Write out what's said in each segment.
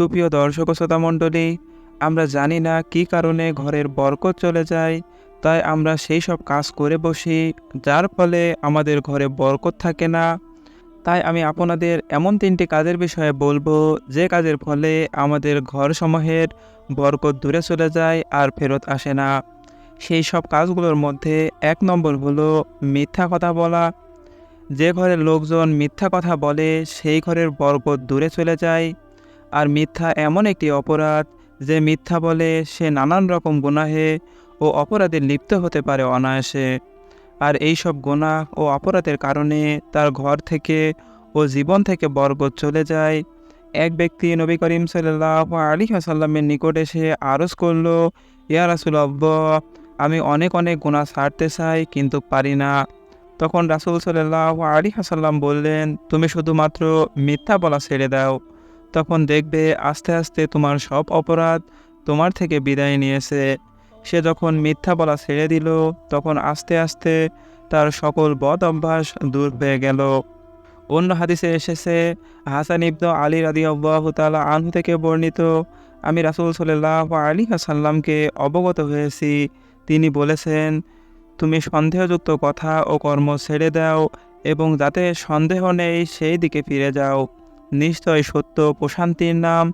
সুপ্রিয় দর্শক শ্রোতা মণ্ডলী, আমরা জানি না কী কারণে ঘরের বরকত চলে যায়, তাই আমরা সেই সব কাজ করে বসি, যার ফলে আমাদের ঘরে বরকত থাকে না। তাই আমি আপনাদের এমন তিনটি কাজের বিষয়ে বলব, যে কাজের ফলে আমাদের ঘরসমূহের বরকত দূরে চলে যায় আর ফেরত আসে না। সেই সব কাজগুলোর মধ্যে এক নম্বর হলো মিথ্যা কথা বলা। যে ঘরের লোকজন মিথ্যা কথা বলে, সেই ঘরের বরকত দূরে চলে যায়। আর মিথ্যা এমন একটি অপরাধ যে মিথ্যা বলে সে নানান রকম গুনাহে ও অপরাধে লিপ্ত হতে পারে অনায়াসে। আর এই সব গুনাহ ও অপরাধের কারণে তার ঘর থেকে ও জীবন থেকে বরকত চলে যায়। এক ব্যক্তি নবী করিম সাল্লাহ আলী আসাল্লামের নিকট এসে আরজ করল, ইয়া রাসুল আব্ব আমি অনেক অনেক গুণা ছাড়তে চাই কিন্তু পারি না। তখন রাসুল সাল্লাহ আলী হাসাল্লাম বললেন, তুমি শুধুমাত্র মিথ্যা বলা ছেড়ে দাও। তখন দেখবে আস্তে আস্তে তোমার সব অপরাধ তোমার থেকে বিদায় নিয়েছে। সে যখন মিথ্যা বলা ছেড়ে দিল, তখন আস্তে আস্তে তার সকল বদ অভ্যাস দূর হয়ে গেল। অন্য হাদিসে এসেছে, হাসান ইবদ আলী রাদি আল্লাহ তালা আনহু থেকে বর্ণিত, আমি রাসুল সাল্লাহ আলী হাসাল্লামকে অবগত হয়েছি। তিনি বলেছেন, তুমি সন্দেহযুক্ত কথা ও কর্ম ছেড়ে দাও এবং যাতে সন্দেহ নেই, সেই দিকে ফিরে যাও। নিশ্চয় সত্য প্রশান্তির নাম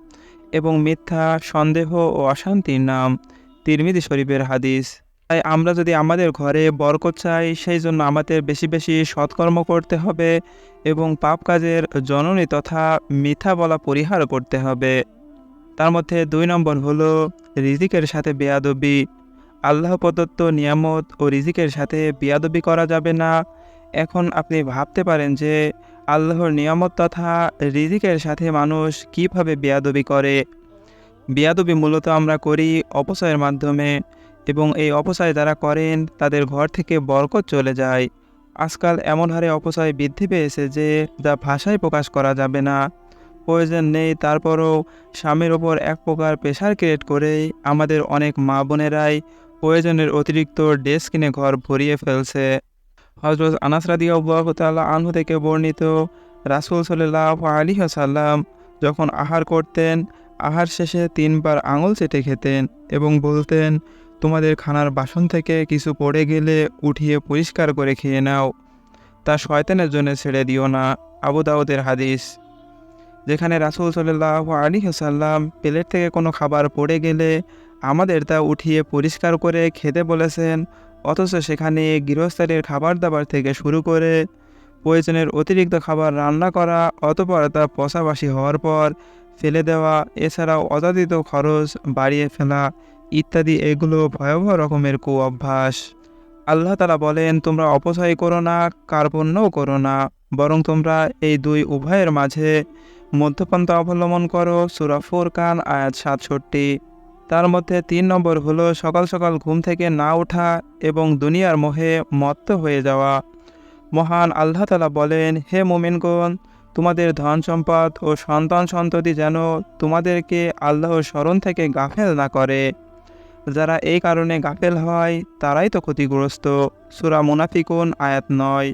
এবং মিথ্যা, সন্দেহ ও অশান্তির নাম। তিরমিদি শরীফের হাদিস। তাই আমরা যদি আমাদের ঘরে বরকত চাই, সেই জন্য আমাদের বেশি বেশি সৎকর্ম করতে হবে এবং পাপ কাজের জননী তথা মিথ্যা বলা পরিহার করতে হবে। তার মধ্যে দুই নম্বর হলো রিজিকের সাথে বেয়াদবি। আল্লাহ প্রদত্ত নিয়ামত ও রিজিকের সাথে বেয়াদবি করা যাবে না। এখন আপনি ভাবতে পারেন যে আল্লাহর নিয়ামত তথা রিজিকের সাথে মানুষ কীভাবে বেয়াদবি করে? বেয়াদবি মূলত আমরা করি অপচয়ের মাধ্যমে এবং এই অপচয় যারা করেন, তাদের ঘর থেকে বরকত চলে যায়। আজকাল এমন হারে অপচয় বৃদ্ধি পেয়েছে যে, যা ভাষায় প্রকাশ করা যাবে না। প্রয়োজন নেই, তারপরও স্বামীর ওপর এক প্রকার প্রেশার ক্রিয়েট করেই আমাদের অনেক মা বোনেরাই প্রয়োজনের অতিরিক্ত ড্রেস কিনে ঘর ভরিয়ে ফেলছে। হজরত আনাসরাদি আল্লাহ আনহু থেকে বর্ণিত রাসুল সাল্লাহ আলী সাল্লাম যখন আহার করতেন, আহার শেষে তিনবার আঙুল চেটে খেতেন এবং বলতেন, তোমাদের খানার বাসন থেকে কিছু পড়ে গেলে উঠিয়ে পরিষ্কার করে খেয়ে নাও। তা শয়তানের জন্য ছেড়ে দিও না। আবু দাউদের হাদিস। যেখানে রাসুল সাল্লাহ আলী সাল্লাম প্লেট থেকে কোনো খাবার পড়ে গেলে আমাদের তা উঠিয়ে পরিষ্কার করে খেতে বলেছেন অথচ সেখানে গৃহস্থালির খাবার দাবার থেকে শুরু করে প্রয়োজনের অতিরিক্ত খাবার রান্না করা অতপর তা পশাবাসি হওয়ার পর ফেলে দেওয়া, এছাড়াও অযাচিত খরচ বাড়িয়ে ফেলা ইত্যাদি এগুলো ভয়াবহ রকমের কু অভ্যাস আল্লাহ তালা বলেন, তোমরা অপচয় করো না, কার্পণ্যও করো না, বরং তোমরা এই দুই উভয়ের মাঝে মধ্যপন্থা অবলম্বন করো। সুরা কান আয়াত সাতষট্টি। তার মধ্যে তিন নম্বর হলো সকাল সকাল ঘুম থেকে না ওঠা এবং দুনিয়ার মোহে মত্ত হয়ে যাওয়া। মহান আল্লাহ তালা বলেন, হে মোমিনগণ, তোমাদের ধন সম্পদ ও সন্তান সন্ততি যেন তোমাদেরকে আল্লাহর স্মরণ থেকে গাফেল না করে। যারা এই কারণে গাফেল হয়, তারাই তো ক্ষতিগ্রস্ত। সুরা মুনাফিকুন, আয়াত নয়।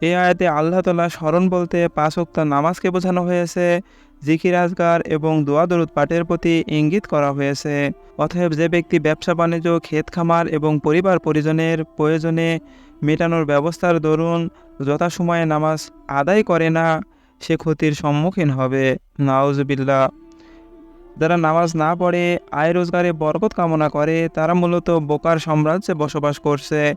এই আয়াতে আল্লাহ তালা স্মরণ বলতে পাঁচ ওক্ত নামাজকে বোঝানো হয়েছে। জিকির আজগার এবং দোয়া দরুদ পাঠের প্রতি ইঙ্গিত করা হয়েছে। অতএব যে ব্যক্তি ব্যবসা, বাণিজ্য ক্ষেত খামার এবং পরিবার পরিজনের প্রয়োজনে মেটানোর ব্যবস্থার দরুন যথাসময়ে নামাজ আদায় করে না, সে ক্ষতির সম্মুখীন হবে। নাউজবিল্লা যারা নামাজ না পড়ে, আয় রোজগারে বরকত কামনা করে, তারা মূলত বোকার সাম্রাজ্যে বসবাস করছে।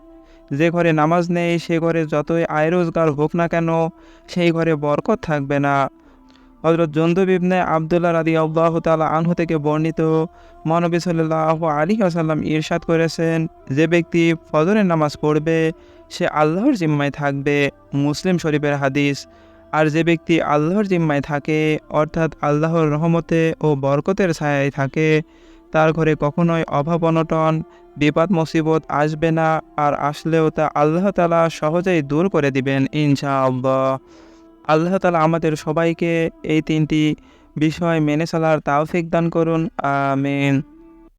যে ঘরে নামাজ নেই, সে ঘরে যতই আয় রোজগার হোক না কেন, সেই ঘরে বরকত থাকবে না। হজরত জন্দুব ইবনে আবদুল্লাহ রাদি আল্লাহ তালা আনহু থেকে বর্ণিত, মহানবী সাল্লাহ আলী আসাল্লাম ইরশাদ করেছেন, যে ব্যক্তি ফজরের নামাজ পড়বে, সে আল্লাহর জিম্মায় থাকবে, মুসলিম শরীফের হাদিস। আর যে ব্যক্তি আল্লাহর জিম্মায় থাকে, অর্থাৎ আল্লাহর রহমতে ও বরকতের ছায়ায় থাকে, তার ঘরে কখনোই অভাব অনটন, বিপদ মুসিবত আসবে না, আর আসলেও তা আল্লাহ তালা সহজেই দূর করে দিবেন ইনশা আল্লাহ আল্লাহ তালা আমাদের সবাইকে এই তিনটি বিষয় মেনে চলার তাওফিক দান করুন আমিন।